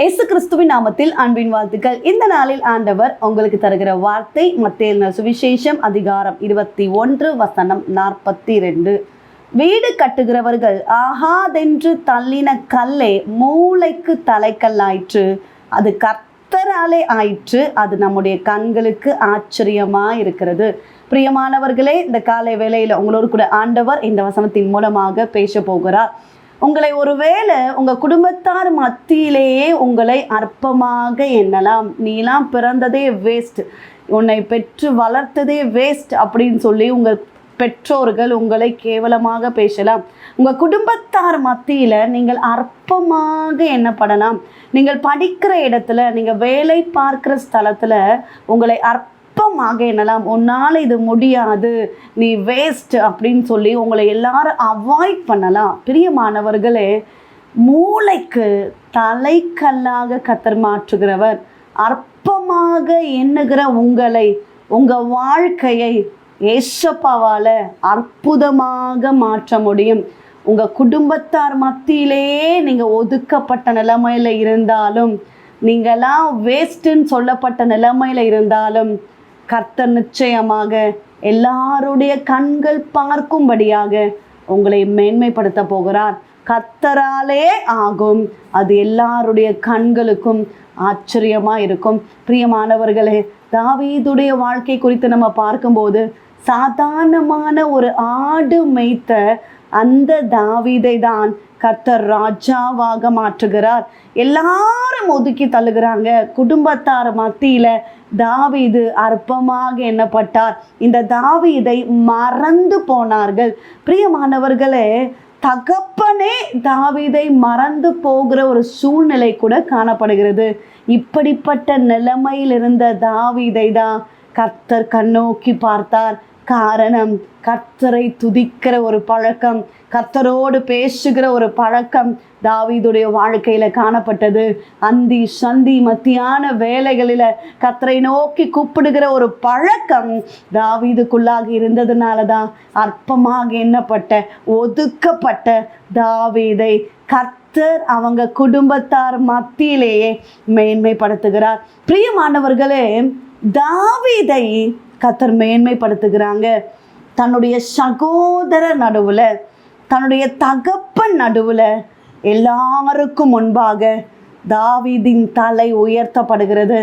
இயேசு கிறிஸ்துவின் நாமத்தில் அன்பின் வாழ்த்துக்கள். இந்த நாளில் ஆண்டவர் உங்களுக்கு தருகிற வார்த்தை மத்திய சுவிசேஷம் அதிகாரம் இருபத்தி ஒன்று வசனம் நாற்பத்தி ரெண்டு. வீடு கட்டுகிறவர்கள் ஆகாதென்று தள்ளின கல்லே மூளைக்கு தலைக்கல்லாயிற்று. அது கர்த்தராலே ஆயிற்று. அது நம்முடைய கண்களுக்கு ஆச்சரியமாக இருக்கிறது பிரியமானவர்களே இந்த காலை வேளையில் உங்களோடு கூட ஆண்டவர் இந்த வசனத்தின் மூலமாக பேச போகிறார். உங்களை ஒருவேளை உங்கள் குடும்பத்தார் மத்தியிலேயே உங்களை அற்பமாக எண்ணலாம். நீலாம் பிறந்ததே வேஸ்ட் உன்னை பெற்று வளர்த்ததே வேஸ்ட் அப்படின்னு சொல்லி உங்கள் பெற்றோர்கள் உங்களை கேவலமாக பேசலாம். உங்கள் குடும்பத்தார் மத்தியில் நீங்கள் அற்பமாக எண்ணப்படலாம். நீங்கள் படிக்கிற இடத்துல நீங்கள் வேலை பார்க்குற ஸ்தலத்தில் உங்களை அற்ப அற்பமாக என்னலாம் உன்னால் இது முடியாது. நீ வேஸ்ட் அப்படின்னு சொல்லி உங்களை எல்லாரும் அவாய்ட் பண்ணலாம். பிரியமானவர்களே மூளைக்கு தலைக்கல்லாக கத்தர் மாற்றுகிறவர் அற்பமாக எண்ணுகிற உங்களை உங்கள் வாழ்க்கையை ஏசப்பாவால் அற்புதமாக மாற்ற முடியும். உங்கள் குடும்பத்தார் மத்தியிலே நீங்கள் ஒதுக்கப்பட்ட நிலைமையில் இருந்தாலும் நீங்களாம் வேஸ்ட்டுன்னு சொல்லப்பட்ட நிலைமையில் இருந்தாலும் கர்த்தர் நிச்சயமாக எல்லாருடைய கண்கள் பார்க்கும்படியாக உங்களை மேன்மைப்படுத்த போகிறார். கர்த்தராலே ஆகும். அது எல்லாருடைய கண்களுக்கும் ஆச்சரியமாக இருக்கும். பிரியமானவர்களே தாவீதுடைய வாழ்க்கை குறித்து நம்ம பார்க்கும்போது சாதாரணமான ஒரு ஆடு மேய்த்த அந்த தாவீதை தான் கர்த்தர் ராஜாவாக மாற்றுகிறார். எல்லாரும் ஒதுக்கி தள்ளுகிறாங்க. குடும்பத்தார் மத்தியில் தாவீது அற்பமாக எண்ணப்பட்டார். இந்த தாவீதை மறந்து போனார்கள். பிரியமானவர்களே தகப்பனே தாவீதை மறந்து போகிற ஒரு சூழ்நிலை கூட காணப்படுகிறது. இப்படிப்பட்ட நிலைமையில் இருந்த தாவீதை தான் கர்த்தர் கண்ணோக்கி பார்த்தார். காரணம். கர்த்தரை துதிக்கிற ஒரு பழக்கம் கர்த்தரோடு பேசுகிற ஒரு பழக்கம் தாவீதுடைய வாழ்க்கையில் காணப்பட்டது. அந்தி சந்தி மத்தியான வேலைகளில் கர்த்தரை நோக்கி கூப்பிடுகிற ஒரு பழக்கம் தாவீதுக்குள்ளாக இருந்ததுனால தான் அற்பமாக எண்ணப்பட்ட ஒதுக்கப்பட்ட தாவீதை கர்த்தர் அவங்க குடும்பத்தார் மத்தியிலேயே மேன்மைப்படுத்துகிறார். பிரியமானவர்களே தாவீதை கத்தர் மேன்மைப்படுத்துகிறாங்க. தன்னுடைய சகோதர நடுவில் தன்னுடைய தகப்பன் நடுவில் எல்லாருக்கும் முன்பாக தாவீதின் தலை உயர்த்தப்படுகிறது.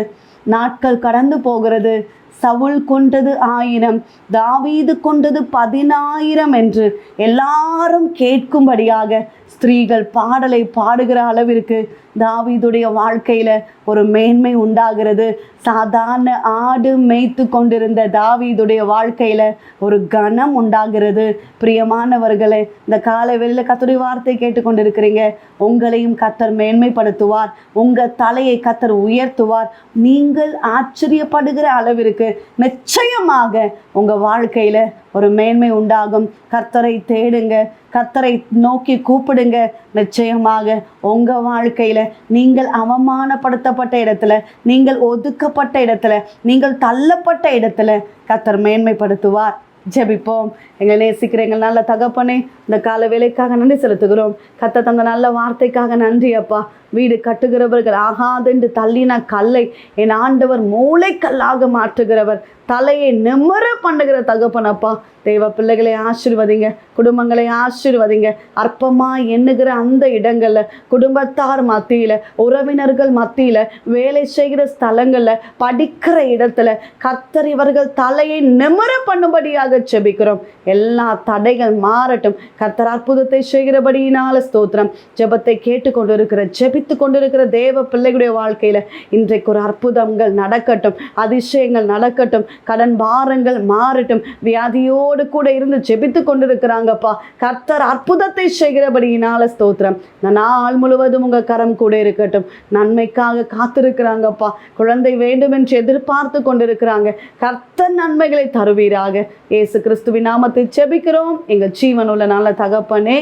நாட்கள் கடந்து போகிறது. சவுல் கொண்டது ஆயிரம் தாவீது கொண்டது பதினாயிரம் என்று எல்லாரும் கேட்கும்படியாக ஸ்திரீகள் பாடலை பாடுகிற அளவிற்கு தாவீதுடைய வாழ்க்கையில் ஒரு மேன்மை உண்டாகிறது. சாதாரண ஆடு மேய்த்து கொண்டிருந்த தாவீதுடைய வாழ்க்கையில் ஒரு கனம் உண்டாகிறது. பிரியமானவர்களே இந்த காலை வெளியில் கத்தருடைய வார்த்தை கேட்டுக்கொண்டிருக்கிறீங்க. உங்களையும் கத்தர் மேன்மைப்படுத்துவார். உங்கள் தலையை கத்தர் உயர்த்துவார். நீங்கள் ஆச்சரியப்படுகிற அளவிற்கு நிச்சயமாக உங்கள் வாழ்க்கையில் ஒரு மேன்மை உண்டாகும். கர்த்தரை தேடுங்க. கர்த்தரை நோக்கி கூப்பிடுங்க. நிச்சயமாக உங்கள் வாழ்க்கையில் நீங்கள் அவமானப்படுத்தப்பட்ட இடத்துல நீங்கள் ஒதுக்கப்பட்ட இடத்துல நீங்கள் தள்ளப்பட்ட இடத்துல கத்தர் மேன்மைப்படுத்துவார். ஜெபிப்போம். எங்களை நேசிக்கிற எங்கள் நல்ல தகப்பனே இந்த கால வேலைக்காக நன்றி செலுத்துகிறோம். கத்த தந்த நல்ல வார்த்தைக்காக நன்றி அப்பா. வீடு கட்டுகிறவர்கள் ஆகாதென்று தள்ளின கல்லை என் ஆண்டவர் மூளைக்கல்லாக மாற்றுகிறவர். தலையை நிம்மற பண்ணுகிற தகப்பனப்பா தெய்வ பிள்ளைகளை ஆசிர்வதிங்க குடும்பங்களை ஆசிர்வதிங்க. அற்பமாக எண்ணுகிற அந்த இடங்களில் குடும்பத்தார் மத்தியில் உறவினர்கள் மத்தியில் வேலை செய்கிற ஸ்தலங்களில் படிக்கிற இடத்துல கர்த்தர் இவர்கள் தலையை நிம்மற பண்ணும்படியாக செபிக்கிறோம் எல்லா தடைகள் மாறட்டும். கர்த்தர் அற்புதத்தை செய்கிறபடியினால ஸ்தோத்திரம். ஜெபத்தை கேட்டுக்கொண்டு இருக்கிற ஜெபி ஜெபித்து கொண்டிருக்கிற தேவ பிள்ளைகளுடைய வாழ்க்கையில் இன்றைக்கு ஒரு அற்புதங்கள் நடக்கட்டும் அதிசயங்கள் நடக்கட்டும் கடன் பாரங்கள் மாறட்டும் வியாதியோடு கூட இருந்து ஜெபித்து கொண்டிருக்கிறாங்கப்பா. கர்த்தர் அற்புதத்தை செய்கிறபடியினால ஸ்தோத்திரம். நாள் முழுவதும் உங்க கரம் கூட இருக்கட்டும். நன்மைக்காக காத்திருக்கிறாங்கப்பா. குழந்தை வேண்டும் என்று எதிர்பார்த்து கொண்டிருக்கிறாங்க. கர்த்தர் நன்மைகளை தருவீராக. இயேசு கிறிஸ்துவின் நாமத்தை ஜெபிக்கிறோம். எங்கள் ஜீவனுள்ள நல்ல தகப்பனே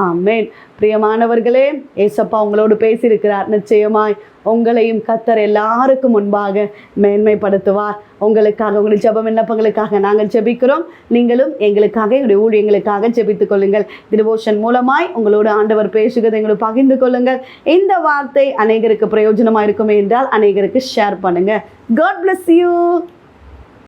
ஆமேன். பிரியமானவர்களே ஏசப்பா உங்களோடு பேசியிருக்கிறார். நிச்சயமாய் உங்களையும் கத்தர் எல்லாருக்கும் முன்பாக மேன்மைப்படுத்துவார். உங்களுக்காக உங்களுடைய ஜெப விண்ணப்பங்களுக்காக நாங்கள் ஜெபிக்கிறோம். நீங்களும் எங்களுக்காக எங்களுடைய ஊழியங்களுக்காக ஜெபித்துக் கொள்ளுங்கள். டிவோஷன் மூலமாய் உங்களோடு ஆண்டவர் பேசுகிறதை எங்களோட பகிர்ந்து கொள்ளுங்கள். இந்த வார்த்தை அநேகருக்கு பிரயோஜனமாக இருக்குமே என்றால் அநேகருக்கு ஷேர் பண்ணுங்கள் காட் பிளஸ் யூ